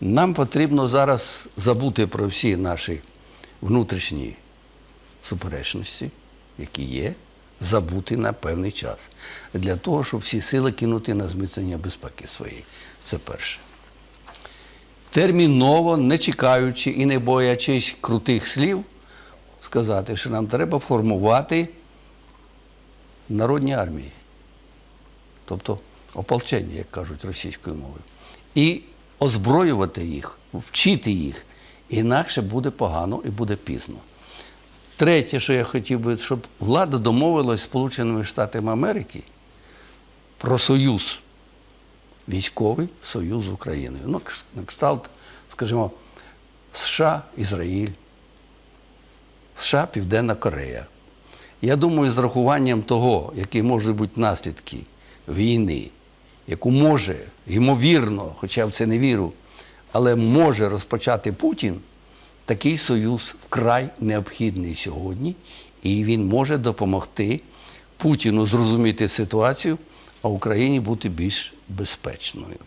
Нам потрібно зараз забути про всі наші внутрішні суперечності, які є, забути на певний час. Для того, щоб всі сили кинути на зміцнення безпеки своєї. Це перше. Терміново, не чекаючи і не боячись крутих слів, сказати, що нам треба формувати народні армії, тобто ополчення, як кажуть російською мовою, і озброювати їх, вчити їх, інакше буде погано і буде пізно. Третє, що я хотів би, щоб влада домовилась з Сполученими Штатами Америки про союз, військовий союз з Україною. Ну, на кшталт, скажімо, США, Ізраїль, США, Південна Корея. Я думаю, з рахуванням того, які можуть бути наслідки війни, яку може, ймовірно, хоча я в це не вірю, але може розпочати Путін, такий союз вкрай необхідний сьогодні, і він може допомогти Путіну зрозуміти ситуацію, а Україні бути більш безпечною.